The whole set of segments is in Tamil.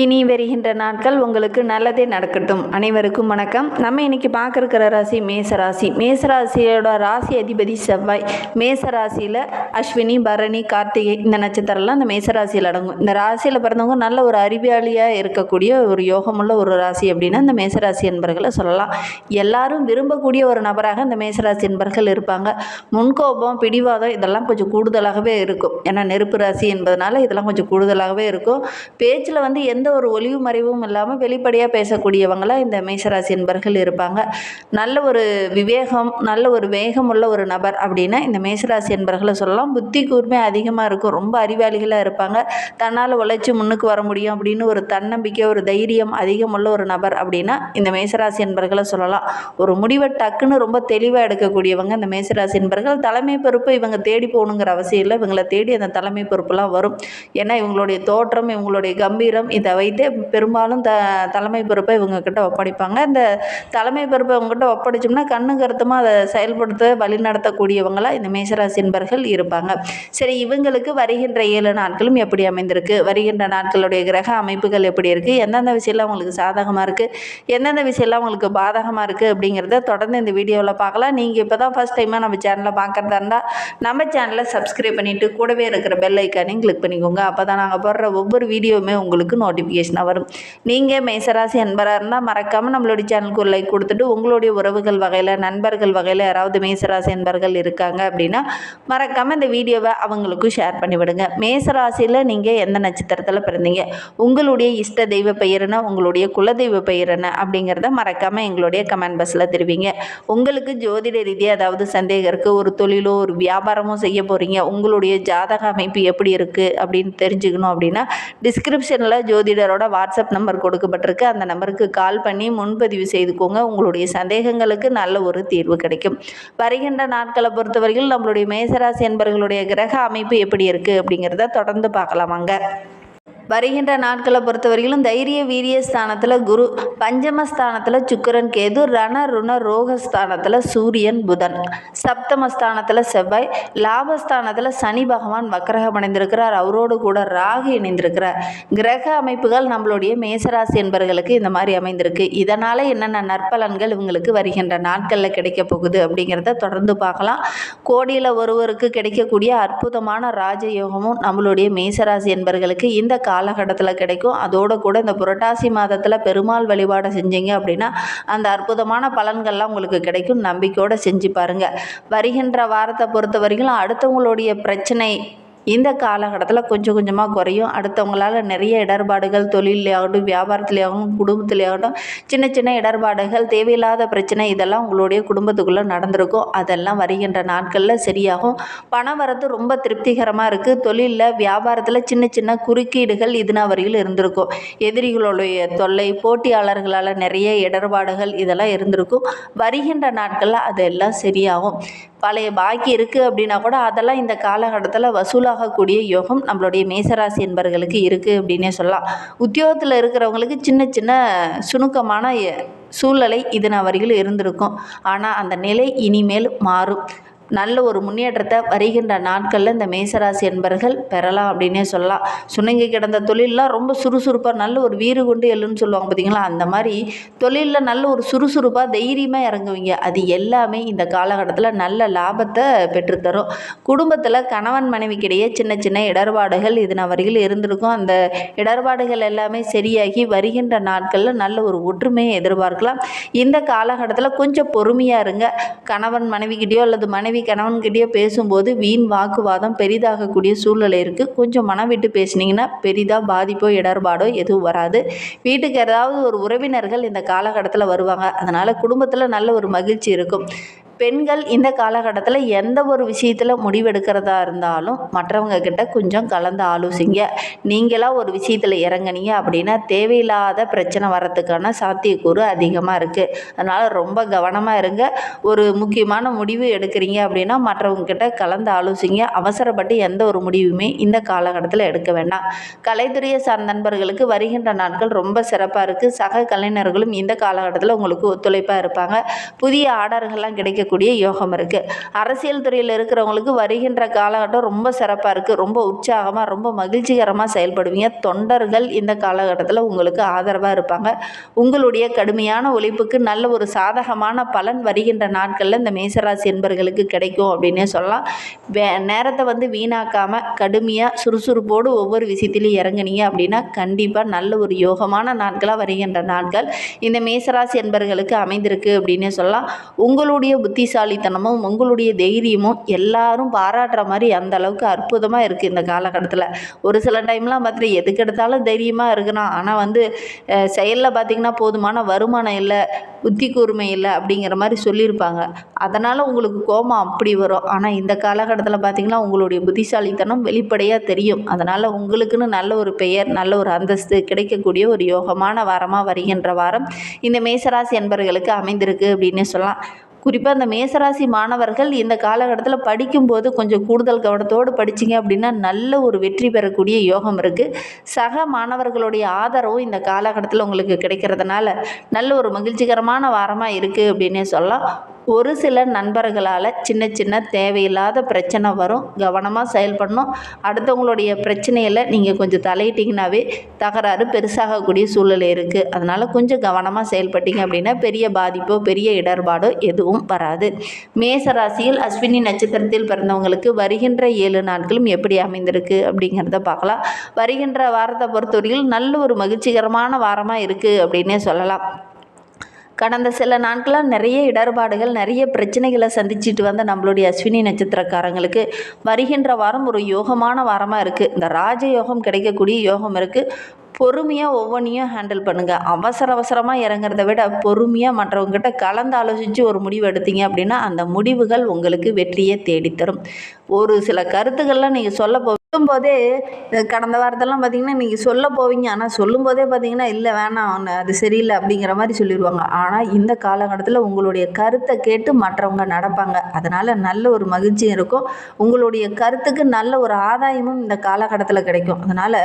இனி வருகின்ற நாட்கள் உங்களுக்கு நல்லதே நடக்கட்டும். அனைவருக்கும் வணக்கம். நம்ம இன்னைக்கு பார்க்க ராசி மேசராசி. மேசராசியோட ராசி அதிபதி செவ்வாய். மேச ராசியில் அஸ்வினி பரணி கார்த்திகை இந்த நட்சத்திரம்லாம் இந்த மேசராசியில் அடங்கும். இந்த ராசியில் பிறந்தவங்க நல்ல ஒரு அறிவியாளியாக இருக்கக்கூடிய ஒரு யோகமுள்ள ஒரு ராசி அப்படின்னா இந்த மேசராசி என்பர்களை சொல்லலாம். எல்லாரும் விரும்பக்கூடிய ஒரு நபராக இந்த மேசராசி என்பர்கள் இருப்பாங்க. முன்கோபம் பிடிவாதம் இதெல்லாம் கொஞ்சம் கூடுதலாகவே இருக்கும். ஏன்னா நெருப்பு ராசி என்பதனால இதெல்லாம் கொஞ்சம் கூடுதலாகவே இருக்கும். பேச்சில் வந்து எந்த எந்த ஒரு ஒளிவு மறைவும் இல்லாமல் வெளிப்படையாக பேசக்கூடியவங்களாக இந்த மேசராசி என்பர்கள் இருப்பாங்க. நல்ல ஒரு விவேகம் நல்ல ஒரு வேகம் உள்ள ஒரு நபர் அப்படின்னா இந்த மேசராசி என்பர்களை சொல்லலாம். புத்தி கூர்மை அதிகமாக இருக்கும். ரொம்ப அறிவாளிகளாக இருப்பாங்க. தன்னால் உழைச்சி முன்னுக்கு வர முடியும் அப்படின்னு ஒரு தன்னம்பிக்கை ஒரு தைரியம் அதிகமுள்ள ஒரு நபர் அப்படின்னா இந்த மேசராசி என்பர்களை சொல்லலாம். ஒரு முடிவை டக்குன்னு ரொம்ப தெளிவாக எடுக்கக்கூடியவங்க இந்த மேசராசி என்பர்கள். தலைமை பொறுப்பு இவங்க தேடி போகணுங்கிற அவசியம் இல்லை. இவங்களை தேடி அந்த தலைமை பொறுப்புலாம் வரும். ஏன்னா இவங்களுடைய தோற்றம் இவங்களுடைய கம்பீரம் இதை வைத்து பெரும்பாலும் த தலைமை பொறுப்பை இவங்கக்கிட்ட ஒப்படைப்பாங்க. இந்த தலைமை பொறுப்பை இவங்ககிட்ட ஒப்படைச்சோம்னா கண்ணு கருத்துமாக அதை செயல்படுத்த வழி நடத்தக்கூடியவங்களாக இந்த மேசராசி என்பர்கள் இருப்பாங்க. சரி இவங்களுக்கு வருகின்ற ஏழு நாட்களும் எப்படி அமைந்திருக்கு? வருகின்ற நாட்களுடைய கிரக அமைப்புகள் எப்படி இருக்குது எந்தெந்த விஷயம்லாம் உங்களுக்கு சாதகமாக இருக்குது எந்தெந்த விஷயம்லாம் உங்களுக்கு பாதகமாக இருக்குது அப்படிங்கிறத தொடர்ந்து இந்த வீடியோவில் பார்க்கலாம். நீங்கள் இப்போ தான் ஃபஸ்ட் டைமாக நம்ம சேனலை பார்க்குறதா இருந்தால் நம்ம சேனலை சப்ஸ்கிரைப் பண்ணிவிட்டு கூடவே இருக்கிற பெல் ஐக்கானையும் கிளிக் பண்ணிக்கோங்க. அப்போ தான் நாங்கள் போடுற ஒவ்வொரு வீடியோவுமே உங்களுக்கு நோட்டிஃபிகேஷனாக வரும். நீங்கள் மேசராசி அன்பராக இருந்தால் மறக்காமல் நம்மளுடைய சேனலுக்கு ஒரு லைக் கொடுத்துட்டு உங்களுடைய உறவுகள் வகையில் நண்பர்கள் வகையில் யாராவது மேசராசி அன்பர்கள் இருக்காங்க அப்படின்னா மறக்காமல் இந்த வீடியோவை அவங்களுக்கும் ஷேர் பண்ணிவிடுங்க. மேசராசியில் நீங்கள் எந்த நட்சத்திரத்தில் பிறந்தீங்க? உங்களுடைய இஷ்ட தெய்வ பெயர் என்ன? உங்களுடைய குலதெய்வ பெயர் என்ன? அப்படிங்கிறத மறக்காமல் எங்களுடைய கமெண்ட் பாக்ஸில் தெரிவிங்க. உங்களுக்கு ஜோதிட ரீதியாக ஏதாவது சந்தேகம் இருக்குது ஒரு தொழிலோ ஒரு வியாபாரமோ செய்ய போகிறீங்க உங்களுடைய ஜாதக அமைப்பு எப்படி இருக்குது அப்படின்னு தெரிஞ்சுக்கணும் அப்படின்னா டிஸ்கிரிப்ஷனில் ஜோதிடரோட வாட்ஸ்அப் நம்பர் கொடுக்கப்பட்டிருக்கு. அந்த நம்பருக்கு கால் பண்ணி முன்பதிவு செய்துக்கோங்க. உங்களுடைய சந்தேகங்களுக்கு நல்ல ஒரு தீர்வு கிடைக்கும். வருகின்ற நாட்களை பொறுத்தவரையில் நம்மளுடைய மேசராசி என்பவர்களுடைய கிரக அமைப்பு எப்படி இருக்குது அப்படிங்கிறத தொடர்ந்து பார்க்கலாம் அங்கே வருகின்ற நாட்களை பொறுத்தவரையிலும் தைரிய வீரிய ஸ்தானத்தில் குரு பஞ்சமஸ்தானத்தில் சுக்கிரன் கேது ரண ருண ரோகஸ்தானத்தில் சூரியன் புதன். சப்தமஸ்தானத்தில் செவ்வாய் லாபஸ்தானத்தில் சனி பகவான் வக்கரகம் அடைந்திருக்கிறார் அவரோடு கூட ராகு இணைந்திருக்கிறார். கிரக அமைப்புகள் நம்மளுடைய மேசராசி என்பவர்களுக்கு இந்த மாதிரி அமைந்திருக்கு. இதனால் என்னென்ன நற்பலன்கள் இவங்களுக்கு வருகின்ற நாட்களில் கிடைக்க போகுது அப்படிங்கிறத தொடர்ந்து பார்க்கலாம். கோடியில் ஒருவருக்கு கிடைக்கக்கூடிய அற்புதமான ராஜயோகமும் நம்மளுடைய மேசராசி என்பவர்களுக்கு இந்த காலகட்டத்தில் கிடைக்கும். அதோடு கூட இந்த புரட்டாசி மாதத்தில் பெருமாள் வழிபாடு செஞ்சீங்க அப்படின்னா அந்த அற்புதமான பலன்கள்லாம் உங்களுக்கு கிடைக்கும். நம்பிக்கையோடு செஞ்சு பாருங்கள் வருகின்ற வாரத்தை பொறுத்த வரைக்கும் அடுத்தவங்களுடைய பிரச்சனை இந்த காலகட்டத்தில் கொஞ்சம் கொஞ்சமாக குறையும். அடுத்தவங்களால் நிறைய இடர்பாடுகள் தொழிலையாகட்டும் வியாபாரத்துலேயாகட்டும் குடும்பத்துலேயாகட்டும் சின்ன சின்ன இடர்பாடுகள் தேவையில்லாத பிரச்சனை இதெல்லாம் உங்களுடைய குடும்பத்துக்குள்ளே நடந்திருக்கும். அதெல்லாம் வருகின்ற நாட்களில் சரியாகும். பணம் வரது ரொம்ப திருப்திகரமாக இருக்குது தொழிலில் வியாபாரத்தில் சின்ன சின்ன குறுக்கீடுகள் இதுனா வரையில் இருந்திருக்கும். எதிரிகளுடைய தொல்லை போட்டியாளர்களால் நிறைய இடர்பாடுகள் இதெல்லாம் இருந்திருக்கும். வருகின்ற நாட்களில் அதெல்லாம் சரியாகும். பழைய பாக்கி இருக்குது அப்படின்னா கூட அதெல்லாம் இந்த காலகட்டத்தில் வசூலாக ஆகக்கூடிய யோகம் நம்மளுடைய மேசராசி என்பவர்களுக்கு இருக்குது அப்படின்னே சொல்லலாம். உத்தியோகத்தில் இருக்கிறவங்களுக்கு சின்ன சின்ன சுணுக்கமான சூழ்நிலை இதன வரையில் இருந்திருக்கும். ஆனால் அந்த நிலை இனிமேல் மாறும். நல்ல ஒரு முன்னேற்றத்தை வருகின்ற நாட்களில் இந்த மேசராசி என்பர்கள் பெறலாம் அப்படின்னே சொல்லலாம். சுணங்கி கிடந்த தொழிலெலாம் ரொம்ப சுறுசுறுப்பாக நல்ல ஒரு வீறு கொண்டு எள்ளுன்னு சொல்லுவாங்க பார்த்தீங்களா அந்த மாதிரி தொழிலில் நல்ல ஒரு சுறுசுறுப்பாக தைரியமாக இறங்குவீங்க. அது எல்லாமே இந்த காலகட்டத்தில் நல்ல லாபத்தை பெற்றுத்தரும். குடும்பத்தில் கணவன் மனைவிக்கிடையே சின்ன சின்ன இடர்பாடுகள் இதன வரையில் இருந்திருக்கும். அந்த இடர்பாடுகள் எல்லாமே சரியாகி வருகின்ற நாட்களில் நல்ல ஒரு ஒற்றுமையை எதிர்பார்க்கலாம். இந்த காலகட்டத்தில் கொஞ்சம் பொறுமையாக இருங்க. கணவன் மனைவிக்கிட்டேயோ அல்லது மனைவி கணவன்கிட்டயோ பேசும்போது வீண் வாக்குவாதம் பெரிதாகக்கூடிய சூழ்நிலை இருக்குது கொஞ்சம் மனம் விட்டு பேசினீங்கன்னா பெரிதாக பாதிப்போ இடர்பாடோ எதுவும் வராது. வீட்டுக்கு ஏதாவது ஒரு உறவினர்கள் இந்த காலகட்டத்தில் வருவாங்க. அதனால் குடும்பத்தில் நல்ல ஒரு மகிழ்ச்சி இருக்கும். பெண்கள் இந்த காலகட்டத்தில் எந்த ஒரு விஷயத்தில் முடிவெடுக்கிறதா இருந்தாலும் மற்றவங்க கிட்ட கொஞ்சம் கலந்து ஆலோசிங்க. நீங்களாக ஒரு விஷயத்தில் இறங்குனீங்க அப்படின்னா தேவையில்லாத பிரச்சனை வர்றதுக்கான சாத்தியக்கூறு அதிகமாக இருக்குது அதனால் ரொம்ப கவனமாக இருங்க. ஒரு முக்கியமான முடிவு எடுக்கிறீங்க அப்படின்னா மற்றவங்க கிட்ட கலந்து ஆலோசிங்க. அவசரப்பட்டு எந்த ஒரு முடிவுமே இந்த காலகட்டத்தில் எடுக்க வேண்டாம். கலைத்துறையை சார்ந்த நண்பர்களுக்கு வருகின்ற நாட்கள் ரொம்ப சிறப்பாக இருக்குது சக கலைஞர்களும் இந்த காலகட்டத்தில் உங்களுக்கு ஒத்துழைப்பாக இருப்பாங்க. புதிய ஆர்டர்கள்லாம் கிடைக்க செய்யக்கூடிய யோகம் இருக்குது அரசியல் துறையில் இருக்கிறவங்களுக்கு வருகின்ற காலகட்டம் ரொம்ப சிறப்பாக இருக்குது ரொம்ப உற்சாகமாக ரொம்ப மகிழ்ச்சிகரமாக செயல்படுவீங்க. தொண்டர்கள் இந்த காலகட்டத்தில் உங்களுக்கு ஆதரவாக இருப்பாங்க. உங்களுடைய கடுமையான உழைப்புக்கு நல்ல ஒரு சாதகமான பலன் வருகின்ற நாட்களில் இந்த மேசராசி என்பர்களுக்கு கிடைக்கும் அப்படின்னே சொல்லலாம். வே நேரத்தை வந்து வீணாக்காமல் கடுமையாக சுறுசுறுப்போடு ஒவ்வொரு விஷயத்திலையும் இறங்குனீங்க அப்படின்னா கண்டிப்பாக நல்ல ஒரு யோகமான நாட்களாக வருகின்ற நாட்கள் இந்த மேசராசி என்பர்களுக்கு அமைந்திருக்கு அப்படின்னே சொல்லலாம். உங்களுடைய புத்திசாலித்தனமும் உங்களுடைய தைரியமும் எல்லாரும் பாராட்டுற மாதிரி அந்த அளவுக்கு அற்புதமாக இருக்குது இந்த காலகட்டத்தில். ஒரு சில டைம்லாம் பார்த்துட்டு எதுக்கு எடுத்தாலும் தைரியமாக இருக்கணும். ஆனால் வந்து செயலில் பார்த்திங்கன்னா போதுமான வருமானம் இல்லை புத்தி கூர்மை இல்லை அப்படிங்கிற மாதிரி சொல்லியிருப்பாங்க. அதனால் உங்களுக்கு கோபம் அப்படி வரும். ஆனால் இந்த காலகட்டத்தில் பார்த்திங்கன்னா உங்களுடைய புத்திசாலித்தனம் வெளிப்படையாக தெரியும். அதனால் உங்களுக்குன்னு நல்ல ஒரு பெயர் நல்ல ஒரு அந்தஸ்து கிடைக்கக்கூடிய ஒரு யோகமான வாரமாக வருகின்ற வாரம் இந்த மேசராசி என்பவர்களுக்கு அமைந்திருக்கு அப்படின்னு சொல்லலாம். குறிப்பாக இந்த மேசராசி மாணவர்கள் இந்த காலகட்டத்தில் படிக்கும்போது கொஞ்சம் கூடுதல் கவனத்தோடு படிச்சிங்க அப்படின்னா நல்ல ஒரு வெற்றி பெறக்கூடிய யோகம் இருக்குது சக மாணவர்களுடைய ஆதரவும் இந்த காலகட்டத்தில் உங்களுக்கு கிடைக்கிறதுனால நல்ல ஒரு மகிழ்ச்சிகரமான வாரமாக இருக்குது அப்படின்னே சொல்லலாம். ஒரு சில நண்பர்களால் சின்ன சின்ன தேவையில்லாத பிரச்சனை வரும். கவனமாக செயல்படணும். அடுத்தவங்களுடைய பிரச்சனையில் நீங்கள் கொஞ்சம் தலையிட்டிங்கனாவே தகராறு பெருசாகக்கூடிய சூழ்நிலை இருக்குது அதனால் கொஞ்சம் கவனமாக செயல்பட்டீங்க அப்படின்னா பெரிய பாதிப்போ பெரிய இடர்பாடோ எதுவும் வராது. மேச ராசியில் அஸ்வினி நட்சத்திரத்தில் பிறந்தவங்களுக்கு வருகின்ற ஏழு நாட்களும் எப்படி அமைந்திருக்கு அப்படிங்கிறத பார்க்கலாம். வருகின்ற வாரத்தை பொறுத்தவரையில் நல்ல ஒரு மகிழ்ச்சிகரமான வாரமாக இருக்குது அப்படின்னே சொல்லலாம். கடந்த சில நாட்களாக நிறைய இடர்பாடுகள் நிறைய பிரச்சனைகளை சந்திச்சுட்டு வந்த நம்மளுடைய அஸ்வினி நட்சத்திரக்காரங்களுக்கு வருகின்ற வாரம் ஒரு யோகமான வாரமாக இருக்குது இந்த ராஜயோகம் கிடைக்கக்கூடிய யோகம் இருக்குது பொறுமையாக ஒவ்வொன்றையும் ஹேண்டில் பண்ணுங்கள் அவசர அவசரமாக இறங்குறத விட பொறுமையாக மற்றவங்ககிட்ட கலந்து ஆலோசித்து ஒரு முடிவு எடுத்தீங்க அப்படின்னா அந்த முடிவுகள் உங்களுக்கு வெற்றியை தேடித்தரும். ஒரு சில கருத்துக்கள்லாம் நீங்கள் சொல்ல போ சொல்லும்போதே கடந்த வாரத்தெல்லாம் பார்த்தீங்கன்னா நீங்கள் சொல்ல போவீங்க. ஆனால் சொல்லும்போதே பார்த்தீங்கன்னா இல்லை வேணாம் அது சரியில்லை அப்படிங்கிற மாதிரி சொல்லிடுவாங்க ஆனால் இந்த காலகட்டத்தில் உங்களுடைய கருத்தை கேட்டு மற்றவங்க நடப்பாங்க. அதனால் நல்ல ஒரு மகிழ்ச்சியும் இருக்கும். உங்களுடைய கருத்துக்கு நல்ல ஒரு ஆதாயமும் இந்த காலகட்டத்தில் கிடைக்கும். அதனால்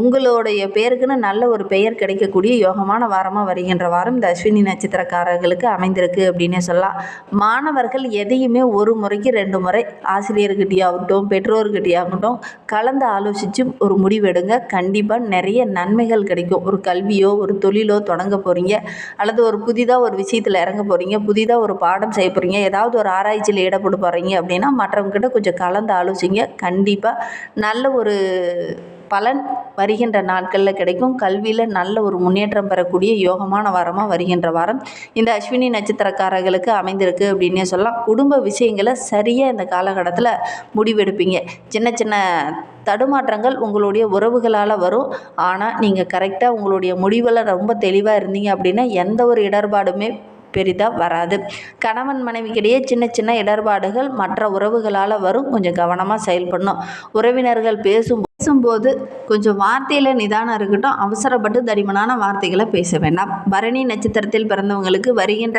உங்களுடைய பேருக்குன்னு நல்ல ஒரு பெயர் கிடைக்கக்கூடிய யோகமான வாரமாக வருகின்ற வாரம் இந்த அஸ்வினி நட்சத்திரக்காரர்களுக்கு அமைந்திருக்கு அப்படின்னே சொல்லலாம். மாணவர்கள் எதையுமே ஒரு முறைக்கு ரெண்டு முறை ஆசிரியர்கிட்டையாகட்டும் பெற்றோர்கிட்டையாகட்டும் கலந்து ஆலோசித்து ஒரு முடிவெடுங்க கண்டிப்பாக நிறைய நன்மைகள் கிடைக்கும். ஒரு கல்வியோ ஒரு தொழிலோ தொடங்க போகிறீங்க அல்லது ஒரு புதிதாக ஒரு விஷயத்தில் இறங்க போகிறீங்க புதிதாக ஒரு பாடம் செய்ய போகிறீங்க ஏதாவது ஒரு ஆராய்ச்சியில் ஈடுபட போகிறீங்க அப்படின்னா மற்றவங்ககிட்ட கொஞ்சம் கலந்து ஆலோசிங்க. கண்டிப்பாக நல்ல ஒரு பலன் வருகின்ற நாட்களில் கிடைக்கும். கல்வியில் நல்ல ஒரு முன்னேற்றம் பெறக்கூடிய யோகமான வாரமாக வருகின்ற வாரம். இந்த அஸ்வினி நட்சத்திரக்காரர்களுக்கு அமைந்திருக்கு அப்படின்னே சொல்லலாம். குடும்ப விஷயங்களை சரியாக இந்த காலகட்டத்தில் முடிவெடுப்பீங்க. சின்ன சின்ன தடுமாற்றங்கள் உங்களுடைய உறவுகளால் வரும். ஆனால் நீங்கள் கரெக்டாக உங்களுடைய முடிவில் ரொம்ப தெளிவாக இருந்தீங்க அப்படின்னா எந்த ஒரு இடர்பாடுமே பெரிதாக வராது. கணவன் மனைவிக்கிடையே சின்ன சின்ன இடர்பாடுகள் மற்ற உறவுகளால் வரும். கொஞ்சம் கவனமாக செயல்படணும். உறவினர்கள் பேசும் பேசும்போது கொஞ்சம் வார்த்தையில் நிதானம் இருக்கட்டும். அவசரப்பட்டு தடிமனான வார்த்தைகளை பேச வேண்டாம். பரணி நட்சத்திரத்தில் பிறந்தவங்களுக்கு வருகின்ற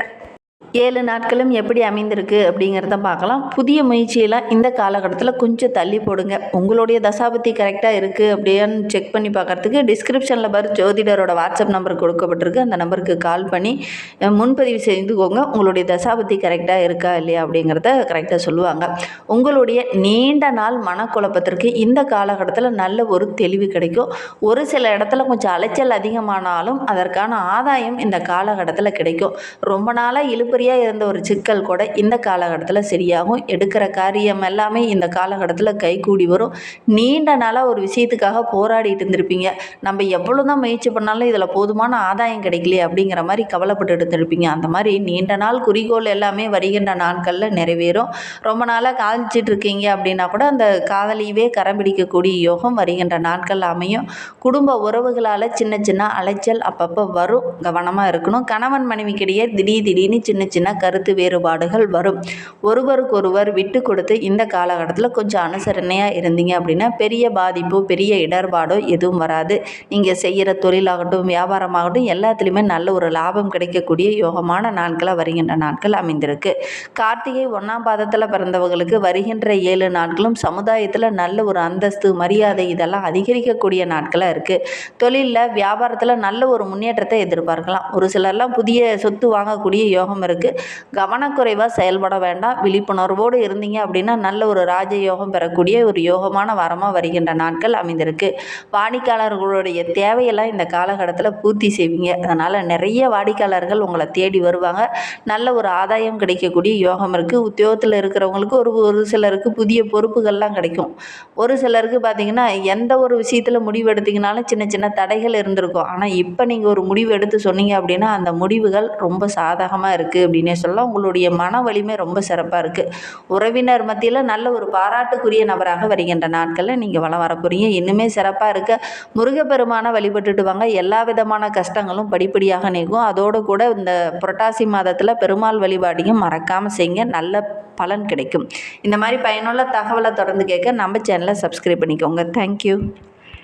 ஏழு நாட்களும் எப்படி அமைந்திருக்கு அப்படிங்கிறத பார்க்கலாம். புதிய முயற்சியெல்லாம் இந்த காலகட்டத்தில் கொஞ்சம் தள்ளி போடுங்க. உங்களுடைய தசாபத்தி கரெக்டாக இருக்குது அப்படின்னு செக் பண்ணி பார்க்குறதுக்கு டிஸ்கிரிப்ஷனில் பாரு ஜோதிடரோட வாட்ஸ்அப் நம்பர் கொடுக்கப்பட்டிருக்கு. அந்த நம்பருக்கு கால் பண்ணி முன்பதிவு செய்துக்கோங்க உங்களுடைய தசாபத்தி கரெக்டாக இருக்கா இல்லையா அப்படிங்கிறத கரெக்டாக சொல்லுவாங்க. உங்களுடைய நீண்ட நாள் மனக்குழப்பத்திற்கு இந்த காலகட்டத்தில் நல்ல ஒரு தெளிவு கிடைக்கும். ஒரு சில இடத்துல கொஞ்சம் அலைச்சல் அதிகமானாலும் அதற்கான ஆதாயம் இந்த காலகட்டத்தில் கிடைக்கும். ரொம்ப நாளாக இழுப்பு இழுபறியாக இருந்த ஒரு சிக்கல் கூட இந்த காலகட்டத்தில் சரியாகும். எடுக்கிற காரியம் எல்லாமே இந்த காலகட்டத்தில் கைகூடி வரும். நீண்ட நாளாக ஒரு விஷயத்துக்காக போராடிட்டு இருந்திருப்பீங்க. நம்ம எவ்வளோ தான் முயற்சி பண்ணாலும் இதில் போதுமான ஆதாயம் கிடைக்கலையே அப்படிங்கிற மாதிரி கவலைப்பட்டு இருந்திருப்பீங்க. அந்த மாதிரி நீண்ட நாள் குறிக்கோள் எல்லாமே வருகின்ற நாட்களில் நிறைவேறும். ரொம்ப நாளாக காதலிச்சிட்டு இருக்கீங்க அப்படின்னா கூட அந்த காதலியவே கரம் பிடிக்கக்கூடிய யோகம் வருகின்ற நாட்கள் அமையும். குடும்ப உறவுகளால் சின்ன சின்ன அலைச்சல் அப்பப்போ வரும். கவனமாக இருக்கணும். கணவன் மனைவிக்கிடையே திடீர் திடீர்னு சின்ன சின்ன கருத்து வேறுபாடுகள் வரும். ஒருவருக்கொருவர் விட்டு கொடுத்து இந்த காலகட்டத்தில் கொஞ்சம் அனுசரணையாக இருந்தீங்க அப்படின்னா பெரிய பாதிப்போ பெரிய இடர்பாடோ எதுவும் வராது. நீங்கள் செய்கிற தொழிலாகட்டும் வியாபாரமாகட்டும் எல்லாத்துலேயுமே நல்ல ஒரு லாபம் கிடைக்கக்கூடிய யோகமான நாட்களாக வருகின்ற நாட்கள் அமைந்திருக்கு. கார்த்திகை ஒன்றாம் பாதத்தில் பிறந்தவர்களுக்கு வருகின்ற ஏழு நாட்களும் சமுதாயத்தில் நல்ல ஒரு அந்தஸ்து மரியாதை இதெல்லாம் அதிகரிக்கக்கூடிய நாட்களாக இருக்குது தொழிலில் வியாபாரத்தில் நல்ல ஒரு முன்னேற்றத்தை எதிர்பார்க்கலாம். ஒரு சிலர்லாம் புதிய சொத்து வாங்கக்கூடிய யோகம் இருக்குது அமைந்திருக்கு கவனக்குறைவாக செயல்பட வேண்டாம். விழிப்புணர்வோடு இருந்தீங்க அப்படின்னா நல்ல ஒரு ராஜயோகம் பெறக்கூடிய ஒரு யோகமான வாரமாக வருகின்ற நாட்கள் அமைந்திருக்கு. வாடிக்கையாளர்களுடைய தேவையெல்லாம் இந்த காலகட்டத்தில் பூர்த்தி செய்வீங்க. அதனால் நிறைய வாடிக்கையாளர்கள் உங்களை தேடி வருவாங்க. நல்ல ஒரு ஆதாயம் கிடைக்கக்கூடிய யோகம் இருக்குது உத்தியோகத்தில் இருக்கிறவங்களுக்கு ஒரு ஒரு சிலருக்கு புதிய பொறுப்புகள்லாம் கிடைக்கும். ஒரு சிலருக்கு பார்த்திங்கன்னா எந்த ஒரு விஷயத்தில் முடிவு எடுத்தீங்கனாலும் சின்ன சின்ன தடைகள் இருந்திருக்கும். ஆனால் இப்போ நீங்கள் ஒரு முடிவு எடுத்து சொன்னீங்க அப்படின்னா அந்த முடிவுகள் ரொம்ப சாதகமாக இருக்குது அப்படின்னே சொல்லலாம். உங்களுடைய மன வலிமை ரொம்ப சிறப்பாக இருக்குது உறவினர் மத்தியில் நல்ல ஒரு பாராட்டுக்குரிய நபராக வருகின்ற நாட்களில் நீங்கள் வளம் வர போகிறீங்க இன்னுமே சிறப்பாக இருக்க. முருகப்பெருமானை வழிபட்டுட்டு வாங்க. எல்லா விதமான கஷ்டங்களும் படிப்படியாக நீங்கும். அதோடு கூட இந்த புரட்டாசி மாதத்தில் பெருமாள் வழிபாடையும் மறக்காமல் செய்யுங்க. நல்ல பலன் கிடைக்கும். இந்த மாதிரி பயனுள்ள தகவலை தொடர்ந்து கேட்க நம்ம சேனலை சப்ஸ்கிரைப் பண்ணிக்கோங்க. தேங்க்யூ